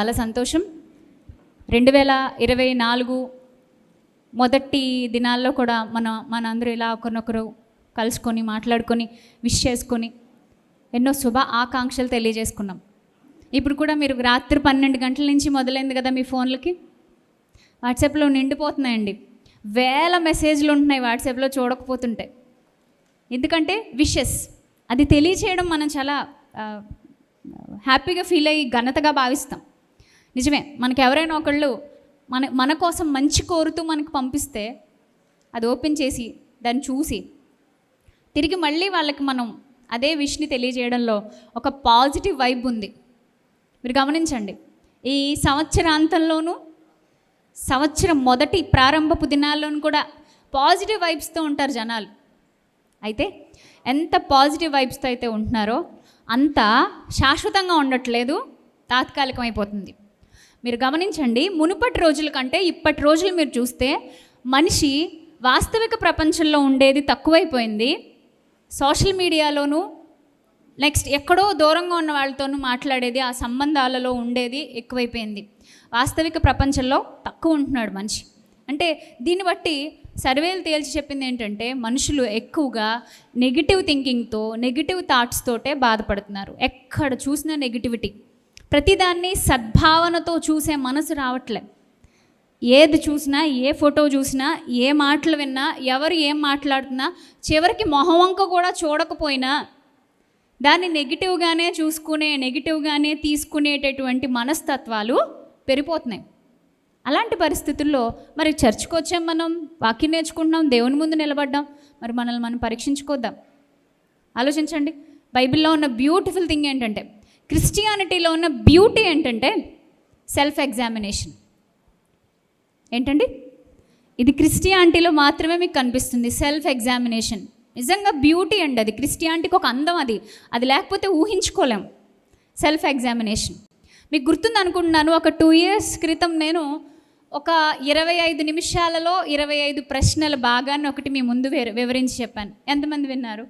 చాలా సంతోషం. రెండు వేల ఇరవై నాలుగు మొదటి దినాల్లో కూడా మన మనందరూ ఇలా ఒకరినొకరు కలుసుకొని మాట్లాడుకొని విష్ చేసుకొని ఎన్నో శుభ ఆకాంక్షలు తెలియజేసుకున్నాం. ఇప్పుడు కూడా మీరు రాత్రి పన్నెండు గంటల నుంచి మొదలైంది కదా మీ ఫోన్లకి? వాట్సాప్లో నిండిపోతున్నాయండి. వేల మెసేజ్లు ఉంటున్నాయి వాట్సాప్లో చూడకపోతుంటే. ఎందుకంటే విషెస్ అది తెలియచేయడం మనం చాలా హ్యాపీగా ఫీల్ అయ్యి ఘనతగా భావిస్తాం. నిజమే మనకి ఎవరైనా ఒకళ్ళు మన మన కోసం మంచి కోరుతూ మనకు పంపిస్తే అది ఓపెన్ చేసి దాన్ని చూసి తిరిగి మళ్ళీ వాళ్ళకి మనం అదే విష్ని తెలియజేయడంలో ఒక పాజిటివ్ వైబ్ ఉంది. మీరు గమనించండి ఈ సంవత్సరాంతంలోనూ సంవత్సరం మొదటి ప్రారంభపు దినాల్లోనూ కూడా పాజిటివ్ వైబ్స్తో ఉంటారు జనాలు. అయితే ఎంత పాజిటివ్ వైబ్స్తో అయితే ఉంటున్నారో అంత శాశ్వతంగా ఉండట్లేదు తాత్కాలికమైపోతుంది. మీరు గమనించండి మునుపటి రోజుల కంటే ఇప్పటి రోజులు మీరు చూస్తే మనిషి వాస్తవిక ప్రపంచంలో ఉండేది తక్కువైపోయింది. సోషల్ మీడియాలోనూ నెక్స్ట్ ఎక్కడో దూరంగా ఉన్న వాళ్ళతోనూ మాట్లాడేది ఆ సంబంధాలలో ఉండేది ఎక్కువైపోయింది. వాస్తవిక ప్రపంచంలో తక్కువ ఉంటున్నాడు మనిషి. అంటే దీన్ని బట్టి సర్వేలు తేల్చి చెప్పింది ఏంటంటే మనుషులు ఎక్కువగా నెగిటివ్ థింకింగ్తో నెగిటివ్ థాట్స్ తోటే బాధపడుతున్నారు. ఎక్కడ చూసినా నెగిటివిటీ ప్రతిదాన్ని సద్భావనతో చూసే మనసు రావట్లే. ఏది చూసినా ఏ ఫోటో చూసినా ఏ మాటలు విన్నా ఎవరు ఏం మాట్లాడుతున్నా చివరికి మొహవంక కూడా చూడకపోయినా దాన్ని నెగిటివ్గానే చూసుకునే నెగిటివ్గానే తీసుకునేటటువంటి మనస్తత్వాలు పెరిగిపోతున్నాయి. అలాంటి పరిస్థితుల్లో మరి చర్చ్కి వచ్చాం మనం వాక్యం నేర్చుకుంటున్నాం దేవుని ముందు నిలబడ్డాం మరి మనల్ని మనం పరీక్షించుకోద్దాం. ఆలోచించండి. బైబిల్లో ఉన్న బ్యూటిఫుల్ థింగ్ ఏంటంటే క్రిస్టియానిటీలో ఉన్న బ్యూటీ ఏంటంటే సెల్ఫ్ ఎగ్జామినేషన్ ఏంటండి? ఇది క్రిస్టియానిటీలో మాత్రమే మీకు కనిపిస్తుంది సెల్ఫ్ ఎగ్జామినేషన్ నిజంగా బ్యూటీ అండి అది. క్రిస్టియానిటీకి ఒక అందం అది. అది లేకపోతే ఊహించుకోలేం. సెల్ఫ్ ఎగ్జామినేషన్ మీకు గుర్తుంది అనుకుంటున్నాను ఒక టూ ఇయర్స్ క్రితం నేను ఒక ఇరవై ఐదు నిమిషాలలో ఇరవై ఐదు ప్రశ్నల భాగాన్ని ఒకటి మీ ముందు వివరించి చెప్పాను. ఎంతమంది విన్నారు?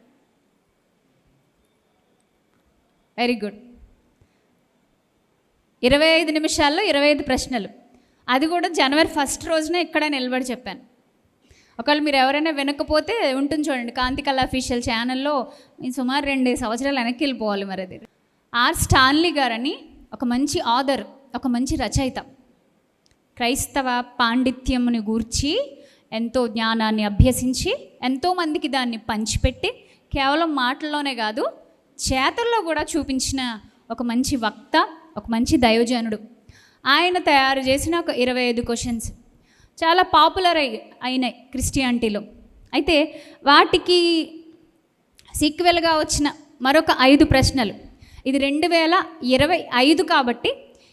Very good. ఇరవై ఐదు నిమిషాల్లో ఇరవై ఐదు ప్రశ్నలు. అది కూడా జనవరి ఫస్ట్ రోజున ఇక్కడ నిలబడి చెప్పాను. ఒకవేళ మీరు ఎవరైనా వినకపోతే ఉంటుంది చూడండి కాంతి కళ అఫీషియల్ ఛానల్లో నేను సుమారు రెండు సంవత్సరాలు వెనక్కి వెళ్ళిపోవాలి మరి అది. ఆర్ స్టాన్లీ గారని ఒక మంచి ఆథర్ ఒక మంచి రచయిత. క్రైస్తవ పాండిత్యముని గూర్చి ఎంతో జ్ఞానాన్ని అభ్యసించి ఎంతోమందికి దాన్ని పంచిపెట్టి కేవలం మాటల్లోనే కాదు చేతల్లో కూడా చూపించిన ఒక మంచి వక్త ఒక మంచి దైవజనుడు. ఆయన తయారు చేసిన ఒక ఇరవై ఐదు క్వశ్చన్స్ చాలా పాపులర్ అయి అయినాయి క్రిస్టియానిటీలో అయితే వాటికి సీక్వెల్గా వచ్చిన మరొక ఐదు ప్రశ్నలు. ఇది రెండు వేల ఇరవై ఐదు కాబట్టి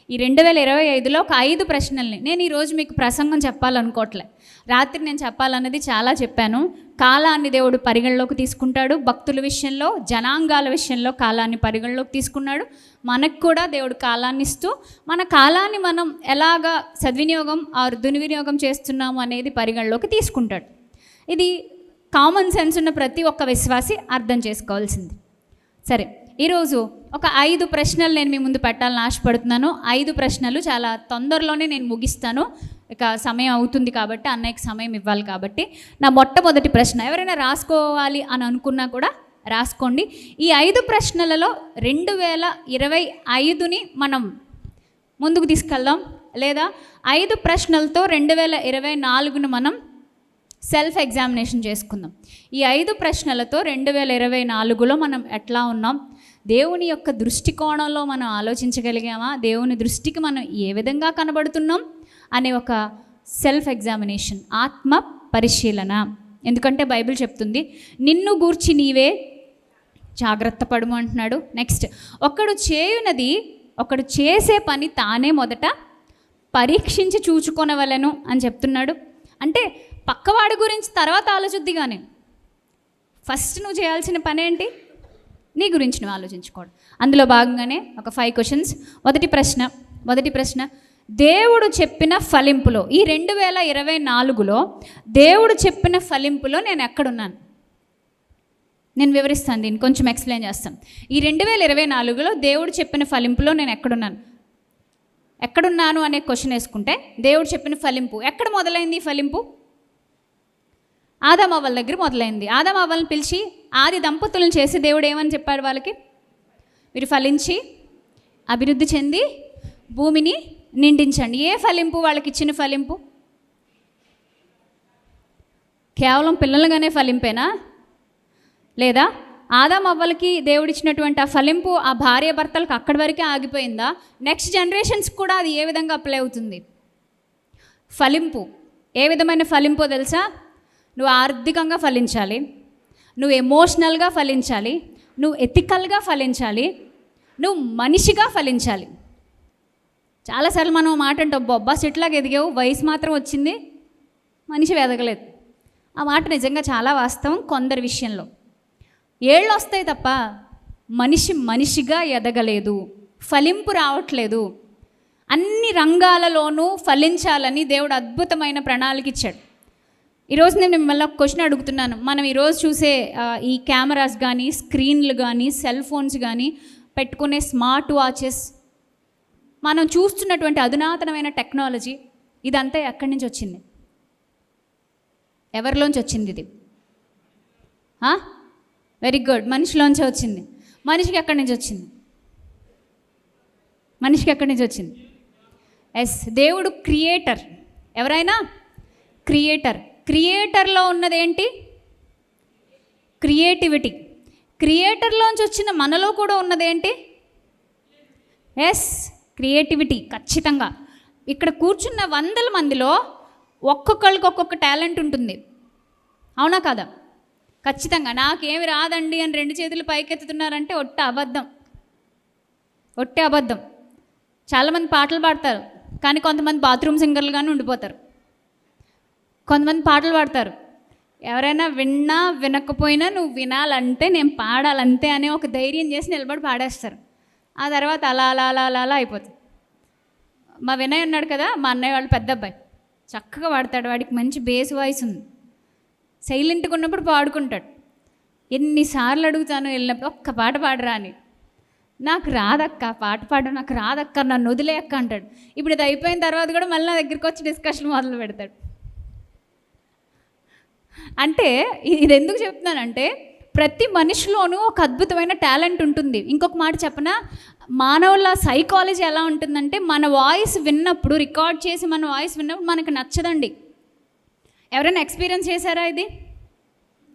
ఈ రెండు వేల ఇరవై ఐదులో ఒక ఐదు ప్రశ్నల్ని. నేను ఈరోజు మీకు ప్రసంగం చెప్పాలనుకోవట్లే. రాత్రి నేను చెప్పాలన్నది చాలా చెప్పాను. కాలాన్ని దేవుడు పరిగణలోకి తీసుకుంటాడు. భక్తుల విషయంలో జనాంగాల విషయంలో కాలాన్ని పరిగణలోకి తీసుకున్నాడు. మనకు కూడా దేవుడు కాలాన్ని ఇస్తూ మన కాలాన్ని మనం ఎలాగా సద్వినియోగం ఆర్ దుర్వినియోగం చేస్తున్నాము అనేది పరిగణలోకి తీసుకుంటాడు. ఇది కామన్ సెన్స్ ఉన్న ప్రతి ఒక్క విశ్వాసి అర్థం చేసుకోవాల్సింది. సరే ఈరోజు ఒక ఐదు ప్రశ్నలు నేను మీ ముందు పెట్టాలని ఆశపడుతున్నాను. ఐదు ప్రశ్నలు చాలా తొందరలోనే నేను ముగిస్తాను. ఇక సమయం అవుతుంది కాబట్టి అన్నయ్యకి సమయం ఇవ్వాలి కాబట్టి నా మొట్టమొదటి ప్రశ్న ఎవరైనా రాసుకోవాలి అని అనుకున్నా కూడా రాసుకోండి. ఈ ఐదు ప్రశ్నలలో రెండు వేల ఇరవై ఐదుని మనం ముందుకు తీసుకెళ్దాం. లేదా ఐదు ప్రశ్నలతో రెండు వేల ఇరవై నాలుగును మనం సెల్ఫ్ ఎగ్జామినేషన్ చేసుకుందాం. ఈ ఐదు ప్రశ్నలతో రెండు వేల ఇరవై నాలుగులో మనం ఎట్లా ఉన్నాం? దేవుని యొక్క దృష్టికోణంలో మనం ఆలోచించగలిగామా? దేవుని దృష్టికి మనం ఏ విధంగా కనబడుతున్నాం? అనే ఒక సెల్ఫ్ ఎగ్జామినేషన్ ఆత్మ పరిశీలన. ఎందుకంటే బైబిల్ చెప్తుంది నిన్ను గూర్చి నీవే జాగ్రత్త పడుము అంటున్నాడు. నెక్స్ట్ ఒకడు చేయునది ఒకడు చేసే పని తానే మొదట పరీక్షించి చూచుకొనవలను అని చెప్తున్నాడు. అంటే పక్కవాడి గురించి తర్వాత ఆలోచిద్ది కానీ ఫస్ట్ నువ్వు చేయాల్సిన పని ఏంటి? నీ గురించి నువ్వు ఆలోచించుకోడు. అందులో భాగంగానే ఒక ఫైవ్ క్వశ్చన్స్ మొదటి ప్రశ్న మొదటి ప్రశ్న దేవుడు చెప్పిన ఫలింపులో ఈ రెండు వేల ఇరవై నాలుగులో దేవుడు చెప్పిన ఫలింపులో నేను ఎక్కడున్నాను? నేను వివరిస్తాను దీన్ని కొంచెం ఎక్స్ప్లెయిన్ చేస్తాను. ఈ రెండు వేల ఇరవై నాలుగులో దేవుడు చెప్పిన ఫలింపులో నేను ఎక్కడున్నాను? ఎక్కడున్నాను అనే క్వశ్చన్ వేసుకుంటే దేవుడు చెప్పిన ఫలింపు ఎక్కడ మొదలైంది ఈ ఫలింపు? ఆదామావల దగ్గర మొదలైంది. ఆదామావల్ని పిలిచి ఆది దంపతులను చేసి దేవుడు ఏమని చెప్పాడు వాళ్ళకి? మీరు ఫలించి అభివృద్ధి చెంది భూమిని నిండించండి ఏ ఫలింపు? వాళ్ళకి ఇచ్చిన ఫలింపు? కేవలం పిల్లలుగానే ఫలింపేనా? లేదా? ఆదాం అవ్వలకి దేవుడిచ్చినటువంటి ఆ ఫలింపు ఆ భార్య భర్తలకు అక్కడి వరకే ఆగిపోయిందా? నెక్స్ట్ జనరేషన్స్ కూడా అది ఏ విధంగా అప్లై అవుతుంది? ఫలింపు. ఏ విధమైన ఫలింపో తెలుసా? నువ్వు ఆర్థికంగా ఫలించాలి. నువ్వు ఎమోషనల్గా ఫలించాలి. నువ్వు ఎథికల్గా ఫలించాలి. నువ్వు మనిషిగా ఫలించాలి. చాలాసార్లు మనం మాట అంటాం బొబ్బా చెట్లాగా ఎదిగావు వయసు మాత్రం వచ్చింది. మనిషి ఎదగలేదు ఆ మాట నిజంగా చాలా వాస్తవం కొందరి విషయంలో. ఏళ్ళు వస్తాయి తప్ప మనిషి మనిషిగా ఎదగలేదు ఫలింపు రావట్లేదు. అన్ని రంగాలలోనూ ఫలించాలని దేవుడు అద్భుతమైన ప్రణాళిక ఇచ్చాడు. ఈరోజు నేను మిమ్మల్ని ఒక క్వశ్చన్ అడుగుతున్నాను. మనం ఈరోజు చూసే ఈ కెమెరాస్ కానీ స్క్రీన్లు కానీ సెల్ ఫోన్స్ కానీ పెట్టుకునే స్మార్ట్ వాచెస్ మనం చూస్తున్నటువంటి అధునాతనమైన టెక్నాలజీ ఇదంతా ఎక్కడి నుంచి వచ్చింది? ఎవరిలోంచి వచ్చింది ఇది? వెరీ గుడ్ మనిషిలోంచి వచ్చింది. మనిషికి ఎక్కడి నుంచి వచ్చింది? మనిషికి ఎక్కడి నుంచి వచ్చింది? ఎస్ దేవుడు క్రియేటర్. ఎవరైనా? క్రియేటర్. క్రియేటర్లో ఉన్నదేంటి? క్రియేటివిటీ. క్రియేటర్లోంచి వచ్చిన మనలో కూడా ఉన్నదేంటి? ఎస్ క్రియేటివిటీ ఖచ్చితంగా. ఇక్కడ కూర్చున్న వందల మందిలో ఒక్కొక్కరికి ఒక్కొక్క టాలెంట్ ఉంటుంది. అవునా కాదా? ఖచ్చితంగా. నాకేమి రాదండి అని రెండు చేతులు పైకెత్తుతున్నారంటే ఒట్ట అబద్ధం. ఒట్టే అబద్ధం. చాలామంది పాటలు పాడతారు కానీ కొంతమంది బాత్రూమ్ సింగర్లుగానే ఉండిపోతారు. కొంతమంది పాటలు పాడతారు. ఎవరైనా విన్నా వినకపోయినా నువ్వు వినాలంటే నేను పాడాలంతే అనే ఒక ధైర్యం చేసి నిలబడి పాడేస్తారు. ఆ తర్వాత అలా అలా అలా అలా అలా అయిపోతుంది. మా వినయ్ ఉన్నాడు కదా మా అన్నయ్య వాళ్ళ పెద్ద అబ్బాయి. చక్కగా పాడతాడు వాడికి మంచి బేస్ వాయిస్ ఉంది. సైలెంట్గా ఉన్నప్పుడు పాడుకుంటాడు. ఎన్నిసార్లు అడుగుతాను వెళ్ళినప్పుడు ఒక్క పాట పాడరా అని. నాకు రాదక్క పాట పాడడం నాకు రాదక్క నన్ను వదిలేయక్క అంటాడు. ఇప్పుడు ఇది అయిపోయిన తర్వాత కూడా మళ్ళీ నా దగ్గరికి వచ్చి డిస్కషన్ మొదలు పెడతాడు అంటే ఇది ఎందుకు చెప్తున్నానంటే ప్రతి మనిషిలోనూ ఒక అద్భుతమైన టాలెంట్ ఉంటుంది. ఇంకొక మాట చెప్పనా? మానవుల సైకాలజీ ఎలా ఉంటుందంటే మన వాయిస్ విన్నప్పుడు రికార్డ్ చేసి మన వాయిస్ విన్నప్పుడు మనకు నచ్చదండి. ఎవరైనా ఎక్స్పీరియన్స్ చేశారా ఇది?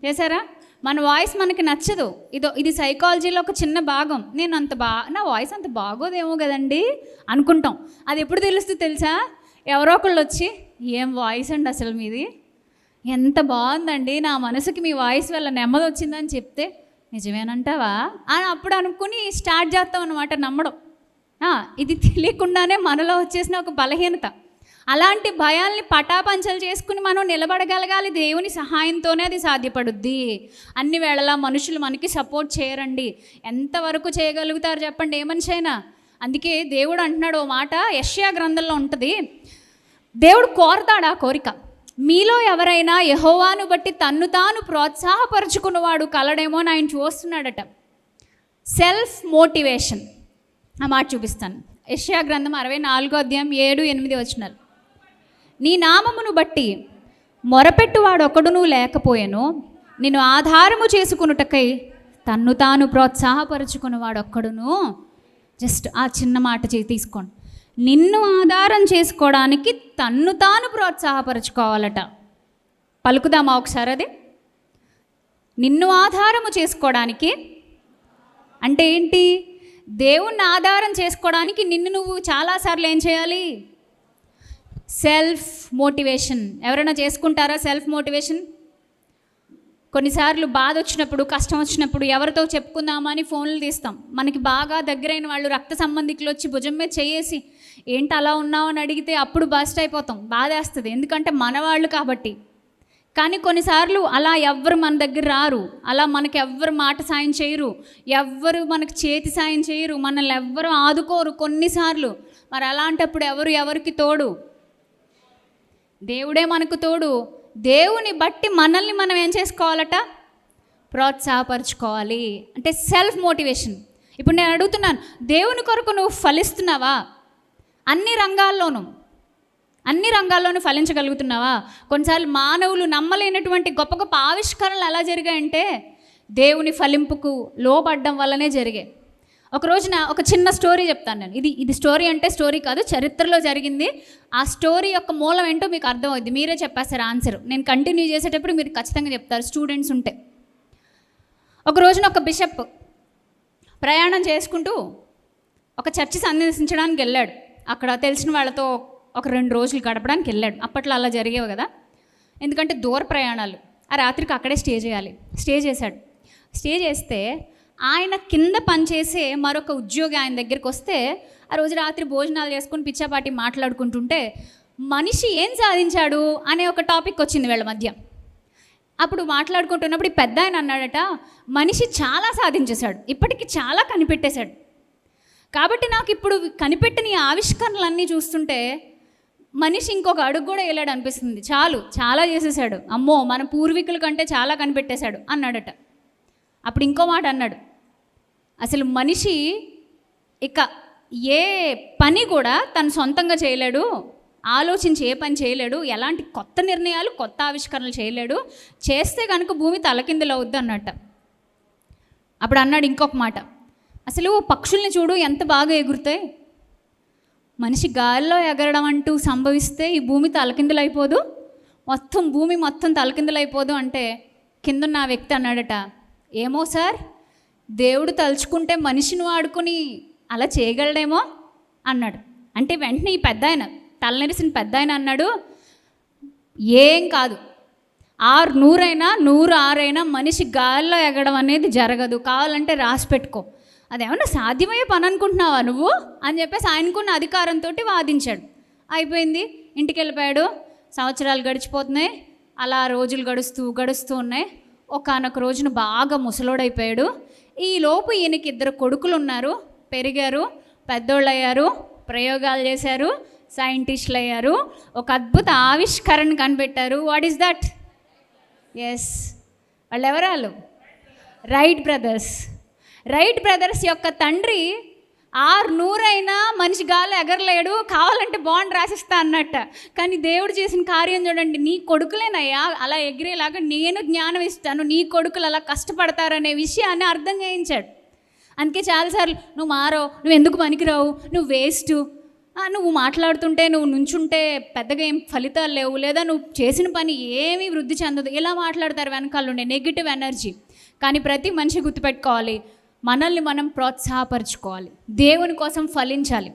చేశారా? మన వాయిస్ మనకి నచ్చదు. ఇదో ఇది సైకాలజీలో ఒక చిన్న భాగం. నేను అంత బా నా వాయిస్ అంత బాగోదేమో కదండి అనుకుంటాం. అది ఎప్పుడు తెలుస్తుంది తెలుసా? ఎవరో ఒకళ్ళు వచ్చి ఏం వాయిస్ అండి అసలు మీది? ఎంత బాగుందండి. నా మనసుకి మీ వాయిస్ వల్ల నెమ్మది వచ్చిందని చెప్తే నిజమేనంటావా? అని అప్పుడు అనుకుని స్టార్ట్ చేస్తాం అనమాట నమ్మడం. ఇది తెలియకుండానే మనలో వచ్చేసిన ఒక బలహీనత. అలాంటి భయాల్ని పటాపంచలు చేసుకుని మనం నిలబడగలగాలి దేవుని సహాయంతోనే అది సాధ్యపడుద్ది. అన్ని వేళలా మనుషులు మనకి సపోర్ట్ చేయరండి. ఎంతవరకు చేయగలుగుతారు చెప్పండి ఏ మనిషి అయినా అందుకే దేవుడు అంటున్నాడు ఓ మాట యష్యా గ్రంథంలో ఉంటుంది. దేవుడు కోరతాడు ఆ కోరిక? మీలో ఎవరైనా యహోవాను బట్టి తన్ను తాను ప్రోత్సాహపరుచుకున్నవాడు కలడేమో అని ఆయన చూస్తున్నాడట. Self motivation. ఆ మాట చూపిస్తాను. యష్యా గ్రంథం అరవై నాలుగో అధ్యాయం ఏడు ఎనిమిది వచ్చినారు నీ నామమును బట్టి మొరపెట్టువాడు ఒకడును లేకపోయాను నిన్ను ఆధారము చేసుకునుటకై తన్ను తాను ప్రోత్సాహపరుచుకున్నవాడు ఒక్కడును జస్ట్ ఆ చిన్న మాట చే తీసుకోండి. నిన్ను ఆధారం చేసుకోవడానికి తన్ను తాను ప్రోత్సాహపరుచుకోవాలట. పలుకుదామా ఒకసారి అది? నిన్ను ఆధారము చేసుకోవడానికి? అంటే ఏంటి? దేవుణ్ణి ఆధారం చేసుకోవడానికి నిన్ను నువ్వు చాలాసార్లు ఏం చేయాలి? Self motivation. ఎవరైనా చేసుకుంటారా సెల్ఫ్ మోటివేషన్? కొన్నిసార్లు బాధ వచ్చినప్పుడు కష్టం వచ్చినప్పుడు ఎవరితో చెప్పుకుందామని ఫోన్లు తీస్తాం. మనకి బాగా దగ్గరైన వాళ్ళు రక్త సంబంధికులు వచ్చి భుజం మీద చేసి ఏంటి అలా ఉన్నావు అని అడిగితే అప్పుడు బస్ట్ అయిపోతాం బాధేస్తుంది. ఎందుకంటే మనవాళ్ళు కాబట్టి. కానీ కొన్నిసార్లు అలా ఎవ్వరు మన దగ్గర రారు. అలా మనకి ఎవ్వరు మాట సాయం చేయరు. ఎవ్వరు మనకి చేతి సాయం చేయరు. మనల్ని ఎవ్వరు ఆదుకోరు కొన్నిసార్లు. మరి అలాంటప్పుడు ఎవరు ఎవరికి తోడు? దేవుడే మనకు తోడు. దేవుని బట్టి మనల్ని మనం ఏం చేసుకోవాలట? ప్రోత్సాహపరచుకోవాలి. అంటే సెల్ఫ్ మోటివేషన్ ఇప్పుడు నేను అడుగుతున్నాను దేవుని కొరకు నువ్వు ఫలిస్తున్నావా? అన్ని రంగాల్లోనూ అన్ని రంగాల్లోనూ ఫలించగలుగుతున్నావా? కొన్నిసార్లు మానవులు నమ్మలేనటువంటి గొప్ప గొప్ప ఆవిష్కరణలు ఎలా జరిగాయంటే దేవుని ఫలింపుకు లోపడ్డం వల్లనే జరిగాయి. ఒక రోజున ఒక చిన్న స్టోరీ చెప్తాను నేను. ఇది ఇది స్టోరీ అంటే స్టోరీ కాదు చరిత్రలో జరిగింది. ఆ స్టోరీ యొక్క మూలం ఏంటో మీకు అర్థమవుద్ది. మీరే చెప్పేస్తారు ఆన్సర్. నేను కంటిన్యూ చేసేటప్పుడు మీరు ఖచ్చితంగా చెప్తారు. స్టూడెంట్స్ ఉంటే. ఒక రోజున ఒక బిషప్ ప్రయాణం చేసుకుంటూ ఒక చర్చి సందర్శించడానికి వెళ్ళాడు. అక్కడ తెలిసిన వాళ్ళతో ఒక రెండు రోజులు గడపడానికి వెళ్ళాడు. అప్పట్లో అలా జరిగేవి కదా. ఎందుకంటే దూర ప్రయాణాలు. ఆ రాత్రికి అక్కడే స్టే చేయాలి. స్టే చేశాడు. స్టే చేస్తే ఆయన కింద పనిచేసే మరొక ఉద్యోగి ఆయన దగ్గరికి వస్తే ఆ రోజు రాత్రి భోజనాలు చేసుకుని పిచ్చాపాటి మాట్లాడుకుంటుంటే మనిషి ఏం సాధించాడు? అనే ఒక టాపిక్ వచ్చింది వీళ్ళ మధ్య. అప్పుడు మాట్లాడుకుంటున్నప్పుడు ఈ పెద్ద ఆయన అన్నాడట మనిషి చాలా సాధించేశాడు. ఇప్పటికి చాలా కనిపెట్టేశాడు. కాబట్టి నాకు ఇప్పుడు కనిపెట్టిన ఈ ఆవిష్కరణలన్నీ చూస్తుంటే మనిషి ఇంకొక అడుగు కూడా వెళ్ళాడు అనిపిస్తుంది చాలు చాలా చేసేసాడు. అమ్మో మన పూర్వీకుల కంటే చాలా కనిపెట్టేశాడు అన్నాడట. అప్పుడు ఇంకో మాట అన్నాడు. అసలు మనిషి ఇక ఏ పని కూడా తను సొంతంగా చేయలేడు. ఆలోచించి ఏ పని చేయలేడు. ఎలాంటి కొత్త నిర్ణయాలు కొత్త ఆవిష్కరణలు చేయలేడు. చేస్తే కనుక భూమి తలకిందులు అవుద్ది అన్నట్ట. అప్పుడు అన్నాడు ఇంకొక మాట. అసలు పక్షుల్ని చూడు ఎంత బాగా ఎగురుతాయి. మనిషి గాలిలో ఎగరడం అంటూ సంభవిస్తే ఈ భూమి తలకిందులు అయిపోదు మొత్తం భూమి మొత్తం తలకిందులైపోదు అయిపోదు అంటే కిందన్న ఆ వ్యక్తి అన్నాడట ఏమో సార్ దేవుడు తలుచుకుంటే మనిషిని వాడుకొని అలా చేయగలడేమో అన్నాడు. అంటే వెంటనే ఈ పెద్ద ఆయన తలనెరిసిన పెద్ద ఆయన అన్నాడు ఏం కాదు. ఆరు నూరైనా నూరు ఆరైనా మనిషి గాల్లో ఎగడం అనేది జరగదు. కావాలంటే రాసి పెట్టుకో. అదేమన్నా సాధ్యమయ్యే పని అనుకుంటున్నావా నువ్వు? అని చెప్పేసి ఆయనకున్న అధికారంతో వాదించాడు. అయిపోయింది. ఇంటికి వెళ్ళిపోయాడు సంవత్సరాలు గడిచిపోతున్నాయి. అలా రోజులు గడుస్తూ గడుస్తూ ఉన్నాయి. ఒకనొక రోజున బాగా ముసలోడైపోయాడు. ఈలోపు ఈయనకి ఇద్దరు కొడుకులు ఉన్నారు పెరిగారు పెద్దోళ్ళు అయ్యారు ప్రయోగాలు చేశారు సైంటిస్టులు అయ్యారు ఒక అద్భుత ఆవిష్కరణ కనిపెట్టారు. What is that? ఎస్. వాళ్ళు ఎవరాలు రైట్ బ్రదర్స్. రైట్ బ్రదర్స్ యొక్క తండ్రి ఆరు నూరైనా మనిషి గాలి ఎగరలేడు కావాలంటే బాండ్ రాసిస్తా అన్నట్ట. కానీ దేవుడు చేసిన కార్యం చూడండి నీ కొడుకులేనయ్యా అలా ఎగిరేలాగా నేను జ్ఞానం ఇస్తాను నీ కొడుకులు అలా కష్టపడతారనే విషయాన్ని అర్థం చేయించాడు. అందుకే చాలాసార్లు నువ్వు మారో నువ్వు ఎందుకు పనికిరావు నువ్వు వేస్ట్. నువ్వు మాట్లాడుతుంటే నువ్వు నుంచుంటే పెద్దగా ఏం ఫలితాలు లేవు. లేదా నువ్వు చేసిన పని ఏమీ వృద్ధి చెందదు. ఇలా మాట్లాడతారు వెనకాల ఉండే నెగిటివ్ ఎనర్జీ. కానీ ప్రతి మనిషి గుర్తుపెట్టుకోవాలి మనల్ని మనం ప్రోత్సాహపరచుకోవాలి. దేవుని కోసం ఫలించాలి.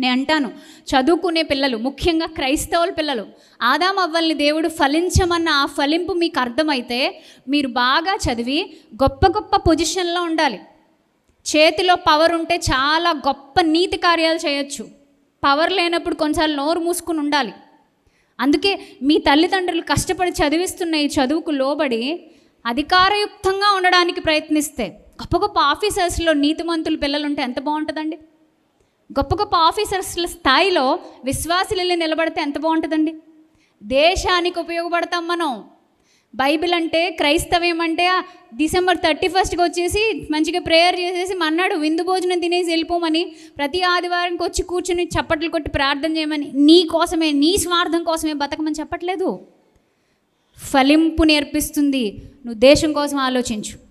నేను అంటాను చదువుకునే పిల్లలు ముఖ్యంగా క్రైస్తవుల పిల్లలు ఆదాం అవ్వల్ని దేవుడు ఫలించమన్న ఆ ఫలింపు మీకు అర్థమైతే మీరు బాగా చదివి గొప్ప గొప్ప పొజిషన్లో ఉండాలి. చేతిలో పవర్ ఉంటే చాలా గొప్ప నీతి కార్యాలు చేయొచ్చు. పవర్ లేనప్పుడు కొన్నిసార్లు నోరు మూసుకుని ఉండాలి. అందుకే మీ తల్లిదండ్రులు కష్టపడి చదివిస్తున్న ఈ చదువుకు లోబడి అధికారయుక్తంగా ఉండడానికి ప్రయత్నిస్తే గొప్ప గొప్ప ఆఫీసర్స్లో నీతిమంతులు పిల్లలు ఉంటే ఎంత బాగుంటుందండి? గొప్ప గొప్ప ఆఫీసర్స్ల స్థాయిలో విశ్వాసులు నిలబడితే ఎంత బాగుంటుందండి? దేశానికి ఉపయోగపడతాం మనం. బైబిల్ అంటే క్రైస్తవ్యం అంటే డిసెంబర్ థర్టీ ఫస్ట్కి వచ్చేసి మంచిగా ప్రేయర్ చేసేసి మన్నాడు విందు భోజనం తినేసి వెళ్ళిపోమని ప్రతి ఆదివారంకి వచ్చి కూర్చుని చప్పట్లు కొట్టి ప్రార్థన చేయమని నీ కోసమే నీ స్వార్థం కోసమే బతకమని చెప్పట్లేదు. ఫలింపు నేర్పిస్తుంది. నువ్వు దేశం కోసం ఆలోచించు.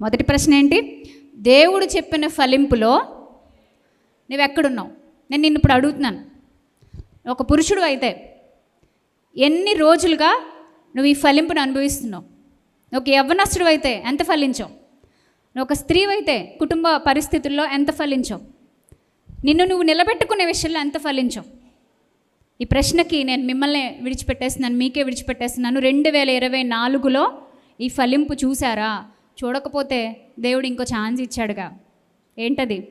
మొదటి ప్రశ్న ఏంటి? దేవుడు చెప్పిన ఫలింపులో నువ్వు ఎక్కడున్నావు నేను నిన్ను ఇప్పుడు అడుగుతున్నాను. ఒక పురుషుడు అయితే ఎన్ని రోజులుగా నువ్వు ఈ ఫలింపును అనుభవిస్తున్నావు? నువ్వు ఒక యవ్వనస్తుడు అయితే ఎంత ఫలించావు? నువ్వు ఒక స్త్రీ అయితే కుటుంబ పరిస్థితుల్లో ఎంత ఫలించావు? నిన్ను నువ్వు నిలబెట్టుకునే విషయంలో ఎంత ఫలించావు? ఈ ప్రశ్నకి నేను మిమ్మల్ని విడిచిపెట్టేస్తున్నాను మీకే విడిచిపెట్టేస్తున్నాను. రెండు వేల ఇరవై నాలుగులో ఈ ఫలింపు చూసారా చూడకపోతే దేవుడు ఇంకో ఛాన్స్ ఇచ్చాడుగా. ఏంటది?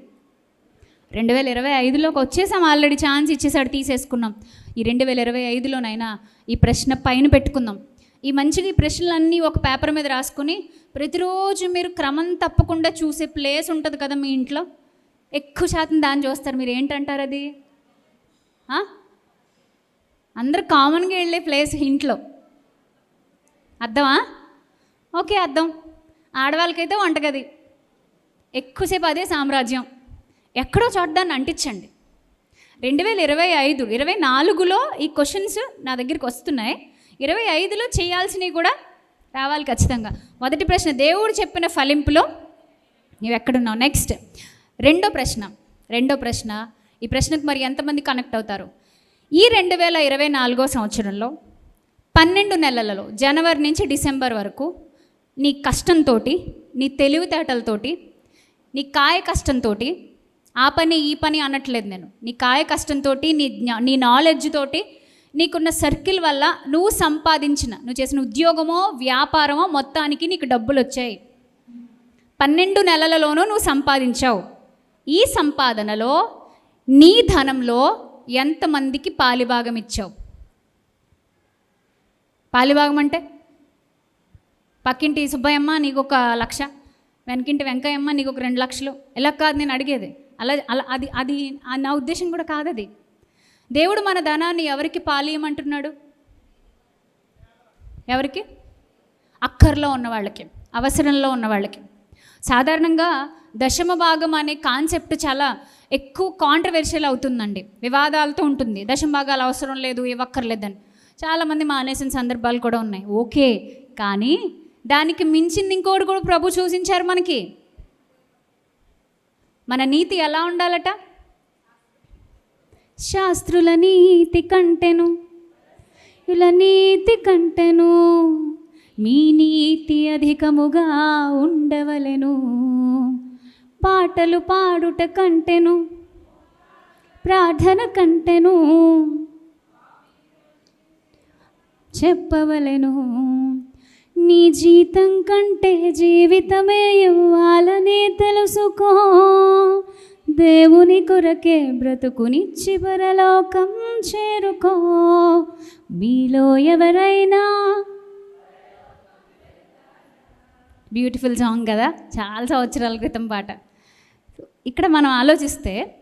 రెండు వేల ఇరవై ఐదులోకి వచ్చేసాం ఆల్రెడీ ఛాన్స్ ఇచ్చేసాడు తీసేసుకున్నాం. ఈ రెండు వేల ఇరవై ఐదులోనైనా ఈ ప్రశ్న పైన పెట్టుకుందాం. ఈ మంచిగా ఈ ప్రశ్నలన్నీ ఒక పేపర్ మీద రాసుకుని ప్రతిరోజు మీరు క్రమం తప్పకుండా చూసే ప్లేస్ ఉంటుంది కదా మీ ఇంట్లో? ఎక్కువ శాతం దాన్ని చూస్తారు. మీరు ఏంటంటారు అది? అందరు కామన్గా వెళ్ళే ప్లేస్ ఇంట్లో. అర్థమా? ఓకే అర్థం. ఆడవాళ్ళకైతే వంటగది. ఎక్కువసేపు అదే సామ్రాజ్యం. ఎక్కడో చోట దాన్ని అంటించండి. రెండు వేల ఇరవై ఐదు ఇరవై నాలుగులో ఈ క్వశ్చన్స్ నా దగ్గరికి వస్తున్నాయి. ఇరవై ఐదులో చేయాల్సినవి కూడా రావాలి ఖచ్చితంగా. మొదటి ప్రశ్న దేవుడు చెప్పిన ఫలింపులో నువ్వు ఎక్కడున్నావు? నెక్స్ట్ రెండో ప్రశ్న రెండో ప్రశ్న. ఈ ప్రశ్నకు మరి ఎంతమంది కనెక్ట్ అవుతారు? ఈ రెండు వేల ఇరవై నాలుగో సంవత్సరంలో పన్నెండు నెలలలో జనవరి నుంచి డిసెంబర్ వరకు నీ కష్టంతో నీ తెలివితేటలతోటి నీ కాయ కష్టంతో ఆ పని ఈ పని అనట్లేదు నేను. నీ కాయ కష్టంతో నీ జ్ఞా- నీ నాలెడ్జ్ తోటి నీకున్న సర్కిల్ వల్ల నువ్వు సంపాదించిన నువ్వు చేసిన ఉద్యోగమో వ్యాపారమో మొత్తానికి నీకు డబ్బులు వచ్చాయి పన్నెండు నెలలలోనూ నువ్వు సంపాదించావు. ఈ సంపాదనలో నీ ధనంలో ఎంతమందికి పాలిభాగం ఇచ్చావు? పాలిభాగం అంటే? పక్కింటి సుబ్బయ్యమ్మ నీకు ఒక లక్ష వెనకింటి వెంకయ్యమ్మ నీకు ఒక రెండు లక్షలు. ఎలా కాదు నేను అడిగేది. అలా అలా అది అది నా ఉద్దేశం కూడా కాదు అది దేవుడు మన ధనాన్ని ఎవరికి పాలియమంటున్నాడు? ఎవరికి? అక్కర్లో ఉన్న వాళ్ళకి అవసరంలో ఉన్న వాళ్ళకి. సాధారణంగా దశమ భాగం అనే కాన్సెప్ట్ చాలా ఎక్కువ కాంట్రవర్షియల్ అవుతుందండి. వివాదాలతో ఉంటుంది. దశమ భాగాలు అవసరం లేదు ఇవ్వక్కర్లేదని. చాలామంది మానేసిన సందర్భాలు కూడా ఉన్నాయి. ఓకే కానీ దానికి మించింది ఇంకోటి కూడా ప్రభు సూచించారు మనకి. మన నీతి ఎలా ఉండాలట? శాస్త్రుల నీతి కంటెను ఇలా నీతి కంటెను మీ నీతి అధికముగా ఉండవలెను. పాటలు పాడుట కంటెను ప్రార్థన కంటెను చెప్పవలెను. నీ జీతం కంటే జీవితమే ఇవ్వాలని తెలుసుకో. దేవుని కొరకే బ్రతుకుని చివరలోకం చేరుకో. మీలో ఎవరైనా బ్యూటిఫుల్ సాంగ్ కదా? చాలా సంవత్సరాల క్రితం పాట. ఇక్కడ మనం ఆలోచిస్తే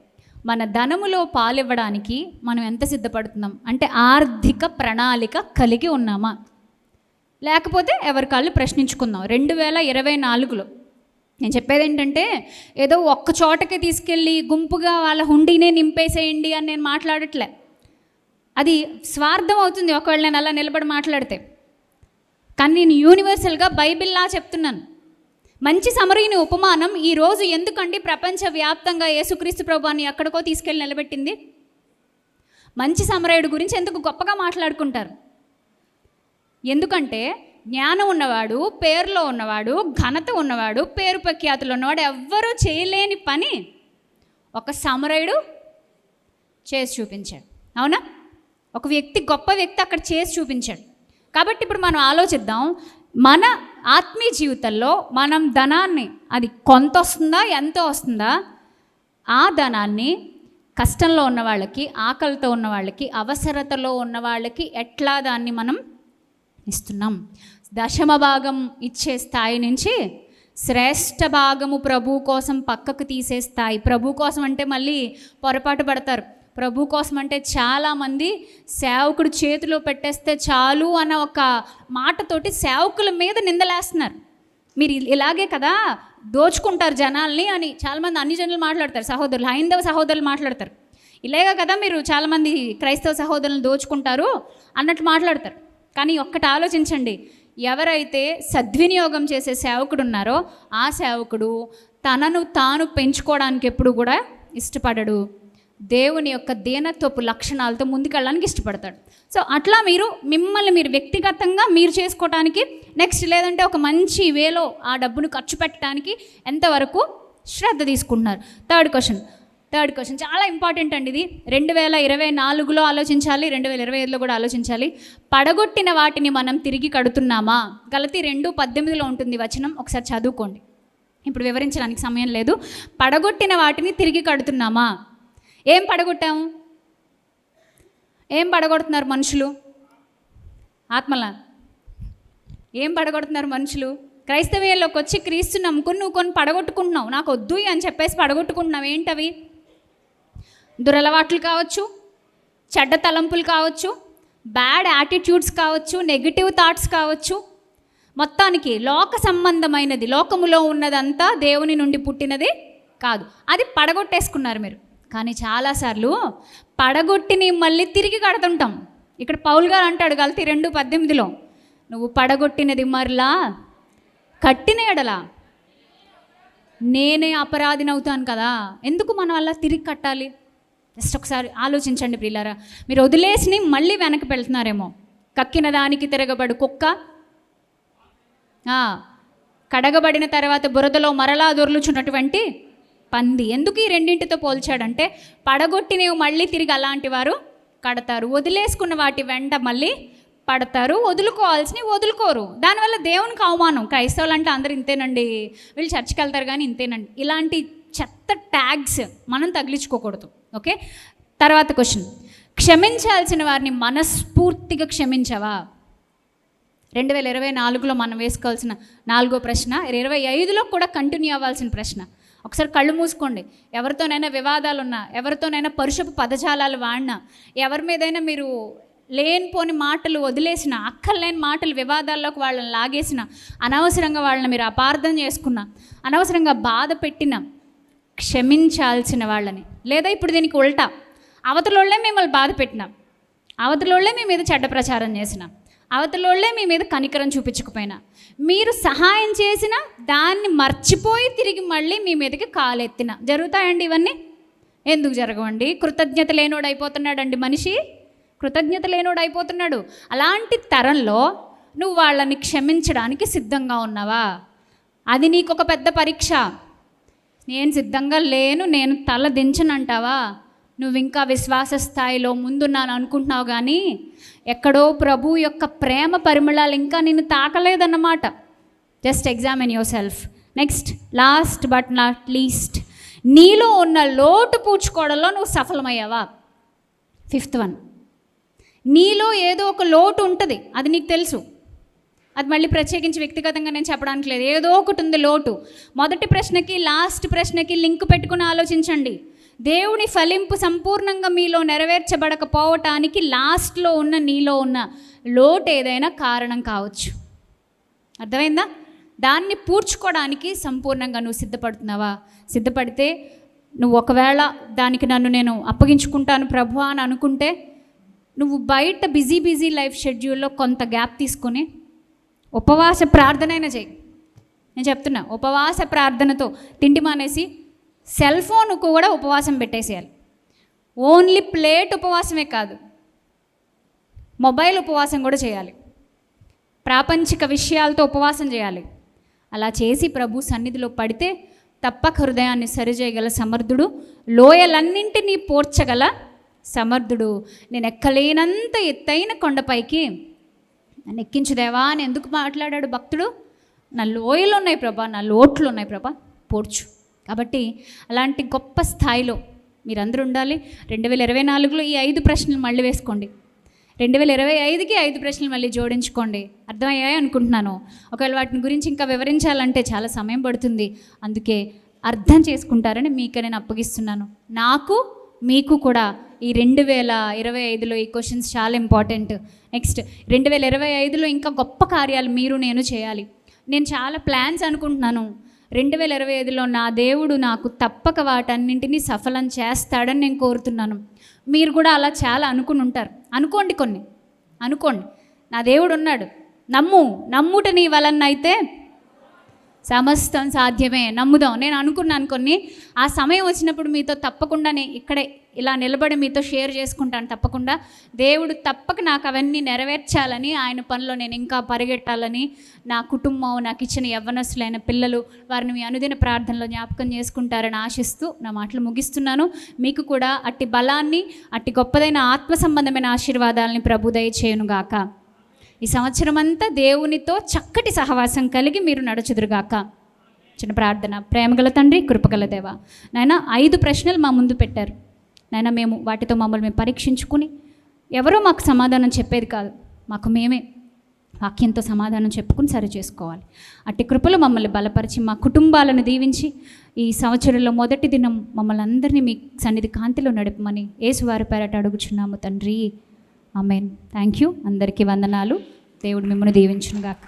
మన ధనములో పాలివ్వడానికి మనం ఎంత సిద్ధపడుతున్నాం? అంటే ఆర్థిక ప్రణాళిక కలిగి ఉన్నామా? లేకపోతే ఎవరి కాళ్ళు ప్రశ్నించుకుందాం. రెండు వేల ఇరవై నాలుగులో నేను చెప్పేది ఏంటంటే ఏదో ఒక్క చోటకి తీసుకెళ్ళి గుంపుగా వాళ్ళ హుండీనే నింపేసేయండి అని నేను మాట్లాడట్లే. అది స్వార్థం అవుతుంది ఒకవేళ నేను అలా నిలబడి మాట్లాడితే. కానీ నేను యూనివర్సల్గా బైబిల్లా చెప్తున్నాను. మంచి సమరయుని ఉపమానం ఈరోజు ఎందుకండి ప్రపంచవ్యాప్తంగా యేసుక్రీస్తు ప్రభాన్ని ఎక్కడికో తీసుకెళ్ళి నిలబెట్టింది? మంచి సమరయుడు గురించి ఎందుకు గొప్పగా మాట్లాడుకుంటారు? ఎందుకంటే జ్ఞానం ఉన్నవాడు పేరులో ఉన్నవాడు ఘనత ఉన్నవాడు పేరు ప్రఖ్యాతులు ఉన్నవాడు ఎవ్వరూ చేయలేని పని ఒక సమరయుడు చేసి చూపించాడు. అవునా? ఒక వ్యక్తి గొప్ప వ్యక్తి అక్కడ చేసి చూపించాడు. కాబట్టి ఇప్పుడు మనం ఆలోచిద్దాం మన ఆత్మీయ జీవితంలో మనం ధనాన్ని అది కొంత వస్తుందా ఎంత వస్తుందా? ఆ ధనాన్ని కష్టంలో ఉన్న వాళ్ళకి ఆకలితో ఉన్న వాళ్ళకి అవసరతలో ఉన్న వాళ్ళకి ఎట్లా దాన్ని మనం ఇస్తున్నాం దశమ భాగం ఇచ్చే స్థాయి నుంచి శ్రేష్ఠ భాగము ప్రభు కోసం పక్కకు తీసే స్థాయి. ప్రభు కోసం అంటే మళ్ళీ పొరపాటు పడతారు. ప్రభు కోసం అంటే చాలామంది సేవకుడు చేతిలో పెట్టేస్తే చాలు అన్న ఒక మాటతోటి సేవకుల మీద నిందలేస్తున్నారు. మీరు ఇలాగే కదా దోచుకుంటారు జనాల్ని అని చాలామంది అన్ని జనులు మాట్లాడతారు. సహోదరులు హైందవ సహోదరులు మాట్లాడతారు. ఇలాగే కదా మీరు చాలామంది క్రైస్తవ సహోదరులను దోచుకుంటారు అన్నట్టు మాట్లాడతారు. కానీ ఒక్కటి ఆలోచించండి. ఎవరైతే సద్వినియోగం చేసే సేవకుడు ఉన్నారో ఆ సేవకుడు తనను తాను పెంచుకోవడానికి ఎప్పుడు కూడా ఇష్టపడడు. దేవుని యొక్క దీనత్వపు లక్షణాలతో ముందుకెళ్ళడానికి ఇష్టపడతాడు. సో అట్లా మీరు మిమ్మల్ని మీరు వ్యక్తిగతంగా మీరు చేసుకోవటానికి నెక్స్ట్ లేదంటే ఒక మంచి వేలో ఆ డబ్బును ఖర్చు పెట్టడానికి ఎంతవరకు శ్రద్ధ తీసుకుంటున్నారు? థర్డ్ క్వశ్చన్ థర్డ్ క్వశ్చన్ చాలా ఇంపార్టెంట్ అండి ఇది. రెండు వేల ఇరవై నాలుగులో ఆలోచించాలి రెండు వేల ఇరవై ఐదులో కూడా ఆలోచించాలి. పడగొట్టిన వాటిని మనం తిరిగి కడుతున్నామా? గలతి రెండు పద్దెనిమిదిలో ఉంటుంది వచనం. ఒకసారి చదువుకోండి. ఇప్పుడు వివరించడానికి సమయం లేదు. పడగొట్టిన వాటిని తిరిగి కడుతున్నామా? ఏం పడగొట్టాము? ఏం పడగొడుతున్నారు మనుషులు? ఆత్మల? ఏం పడగొడుతున్నారు మనుషులు? క్రైస్తవ్యంలోకి వచ్చి క్రీస్తు నమ్ముకుని నువ్వు కొన్ని పడగొట్టుకుంటున్నావు. నాకు వద్దు అని చెప్పేసి పడగొట్టుకుంటున్నావు. ఏంటవి? దురలవాట్లు కావచ్చు చెడ్డ తలంపులు కావచ్చు బ్యాడ్ యాటిట్యూడ్స్ కావచ్చు నెగిటివ్ థాట్స్ కావచ్చు మొత్తానికి లోక సంబంధమైనది లోకములో ఉన్నదంతా దేవుని నుండి పుట్టినది కాదు. అది పడగొట్టేసుకున్నారు మీరు. కానీ చాలాసార్లు పడగొట్టిని మళ్ళీ తిరిగి కడుతుంటాం. ఇక్కడ పౌల్ గారు అంటాడు గల్తీ రెండు పద్దెనిమిదిలో నువ్వు పడగొట్టినది మరలా కట్టిన ఎడలా నేనే అపరాధిని అవుతాను కదా. ఎందుకు మనం అలా తిరిగి కట్టాలి? జస్ట్ ఒకసారి ఆలోచించండి ప్రియులారా. మీరు వదిలేసి మళ్ళీ వెనక్కి వెళ్తున్నారేమో కక్కిన దానికి తిరగబడు కుక్క. కడగబడిన తర్వాత బురదలో మరలా దొర్లుచున్నటువంటి పంది. ఎందుకు ఈ రెండింటితో పోల్చాడంటే పడగొట్టి నీవు మళ్ళీ తిరిగి అలాంటి వారు కడతారు. వదిలేసుకున్న వాటి వెంట మళ్ళీ పడతారు. వదులుకోవాల్సినవి వదులుకోరు. దానివల్ల దేవునికి అవమానం. క్రైస్తవులు అంటే అందరు ఇంతేనండి. వీళ్ళు చర్చికి వెళ్తారు కానీ ఇంతేనండి. ఇలాంటి చెత్త ట్యాగ్స్ మనం తగిలించుకోకూడదు. ఓకే? తర్వాత క్వశ్చన్. క్షమించాల్సిన వారిని మనస్ఫూర్తిగా క్షమించవా? రెండు వేల ఇరవై నాలుగులో మనం వేసుకోవాల్సిన నాలుగో ప్రశ్న ఇరవై ఐదులో కూడా కంటిన్యూ అవ్వాల్సిన ప్రశ్న. ఒకసారి కళ్ళు మూసుకోండి. ఎవరితోనైనా వివాదాలు ఉన్నా ఎవరితోనైనా పరుషపు పదజాలాలు వాడినా ఎవరి మీదైనా మీరు లేనిపోని మాటలు వదిలేసిన అక్కర్లేని మాటలు వివాదాల్లోకి వాళ్ళని లాగేసిన అనవసరంగా వాళ్ళని మీరు అపార్థం చేసుకున్న అనవసరంగా బాధ పెట్టిన క్షమించాల్సిన వాళ్ళని. లేదా ఇప్పుడు దీనికి ఉల్టా అవతలోళ్ళే మిమ్మల్ని బాధ పెట్టినాం. అవతలోళ్ళే మీ మీద చెడ్డ ప్రచారం చేసినాం. అవతలోళ్ళే మీ మీద కనికరం చూపించకపోయినా మీరు సహాయం చేసిన దాన్ని మర్చిపోయి తిరిగి మళ్ళీ మీ మీదకి కాలెత్తిన. జరుగుతాయండి ఇవన్నీ? ఎందుకు జరగవండి? కృతజ్ఞత లేనోడు అయిపోతున్నాడండి మనిషి. కృతజ్ఞత లేనోడు అయిపోతున్నాడు. అలాంటి తరంలో నువ్వు వాళ్ళని క్షమించడానికి సిద్ధంగా ఉన్నావా? అది నీకు ఒక పెద్ద పరీక్ష. నేను సిద్ధంగా లేను నేను తల దించనంటావా? నువ్వు ఇంకా విశ్వాస స్థాయిలో ముందున్నాను అనుకుంటున్నావు కానీ ఎక్కడో ప్రభు యొక్క ప్రేమ పరిమళాలు ఇంకా నిన్ను తాకలేదన్నమాట. Just examine yourself next last but not least నీలో ఉన్న లోటు పూడ్చుకోవడంలో నువ్వు సఫలమయ్యావా? ఫిఫ్త్ వన్ నీలో ఏదో ఒక లోటు ఉంటుంది అది నీకు తెలుసు. అది మళ్ళీ ప్రత్యేకించి వ్యక్తిగతంగా నేను చెప్పడానికి లేదు. ఏదో ఒకటి ఉంది లోటు. మొదటి ప్రశ్నకి లాస్ట్ ప్రశ్నకి లింక్ పెట్టుకుని ఆలోచించండి. దేవుని ఫలింపు సంపూర్ణంగా మీలో నెరవేర్చబడకపోవటానికి లాస్ట్లో ఉన్న నీలో ఉన్న లోటు ఏదైనా కారణం కావచ్చు. అర్థమైందా? దాన్ని పూడ్చుకోవడానికి సంపూర్ణంగా నువ్వు సిద్ధపడుతున్నావా? సిద్ధపడితే నువ్వు ఒకవేళ దానికి నన్ను నేను అప్పగించుకుంటాను ప్రభు అని అనుకుంటే నువ్వు బయట బిజీ బిజీ లైఫ్ షెడ్యూల్లో కొంత గ్యాప్ తీసుకొని ఉపవాస ప్రార్థన చేయి. నేను చెప్తున్నా ఉపవాస ప్రార్థనతో తిండి మానేసి సెల్ ఫోన్ కూడా ఉపవాసం పెట్టేసేయాలి. ఓన్లీ ప్లేట్ ఉపవాసమే కాదు మొబైల్ ఉపవాసం కూడా చేయాలి. ప్రాపంచిక విషయాలతో ఉపవాసం చేయాలి. అలా చేసి ప్రభు సన్నిధిలో పడితే తప్పక హృదయాన్ని సరిచేయగల సమర్థుడు లోయలన్నింటినీ పోర్చగల సమర్థుడు. నేను ఎక్కలేనంత ఎత్తైన కొండపైకి నన్ను ఎక్కించుదేవా అని ఎందుకు మాట్లాడాడు భక్తుడు? నా లోయలు ఉన్నాయి ప్రభా నా లోట్లు ఉన్నాయి ప్రభా పోడ్చు. కాబట్టి అలాంటి గొప్ప స్థాయిలో మీరందరూ ఉండాలి. రెండు వేల ఇరవై నాలుగులో ఈ ఐదు ప్రశ్నలు మళ్ళీ వేసుకోండి. రెండు వేల ఇరవై ఐదుకి ఐదు ప్రశ్నలు మళ్ళీ జోడించుకోండి. అర్థమయ్యాయి అనుకుంటున్నాను? ఒకవేళ వాటిని గురించి ఇంకా వివరించాలంటే చాలా సమయం పడుతుంది. అందుకే అర్థం చేసుకుంటారని మీకు నేను అప్పగిస్తున్నాను. నాకు మీకు కూడా ఈ రెండు వేల ఇరవై ఐదులో ఈ క్వశ్చన్స్ చాలా ఇంపార్టెంట్ నెక్స్ట్ రెండు వేల ఇరవై ఐదులో ఇంకా గొప్ప కార్యాలు మీరు నేను చేయాలి. నేను చాలా ప్లాన్స్ అనుకుంటున్నాను. రెండు వేల ఇరవై ఐదులో నా దేవుడు నాకు తప్పక వాటన్నింటినీ సఫలం చేస్తాడని నేను కోరుతున్నాను. మీరు కూడా అలా చాలా అనుకుని ఉంటారు. అనుకోండి కొన్ని. అనుకోండి. నా దేవుడు ఉన్నాడు. నమ్ము. నమ్ముట నీ వలన అయితే సమస్తం సాధ్యమే. నమ్ముదాం. నేను అనుకున్నాను కొన్ని. ఆ సమయం వచ్చినప్పుడు మీతో తప్పకుండా నేను ఇక్కడే ఇలా నిలబడి మీతో షేర్ చేసుకుంటాను తప్పకుండా. దేవుడు తప్పక నాకు అవన్నీ నెరవేర్చాలని ఆయన పనిలో నేను ఇంకా పరిగెట్టాలని నా కుటుంబం నాకు ఇచ్చిన యవ్వనస్తులైన పిల్లలు వారిని మీ అనుదిన ప్రార్థనలో జ్ఞాపకం చేసుకుంటారని ఆశిస్తూ నా మాటలు ముగిస్తున్నాను. మీకు కూడా అట్టి బలాన్ని అట్టి గొప్పదైన ఆత్మ సంబంధమైన ఆశీర్వాదాలని ప్రభు దయచేయునుగాక. ఈ సంవత్సరం అంతా దేవునితో చక్కటి సహవాసం కలిగి మీరు నడుచుదురుగాక. చిన్న ప్రార్థన. ప్రేమగల తండ్రి కృపగల దేవ. నాయన ఐదు ప్రశ్నలు మా ముందు పెట్టారు. నాయన మేము వాటితో మమ్మల్ని మేము పరీక్షించుకుని ఎవరో మాకు సమాధానం చెప్పేది కాదు. మాకు మేమే వాక్యంతో సమాధానం చెప్పుకుని సరి చేసుకోవాలి. అట్టి కృపలు మమ్మల్ని బలపరిచి మా కుటుంబాలను దీవించి ఈ సంవత్సరంలో మొదటి దినం మమ్మల్ని అందరినీ మీ సన్నిధి కాంతిలో నడపమని ఏసువారి పేరట అడుగుచున్నాము తండ్రి. ఆమెన్ థ్యాంక్ యూ అందరికీ వందనాలు దేవుడు మిమ్మల్ని దీవించుగాక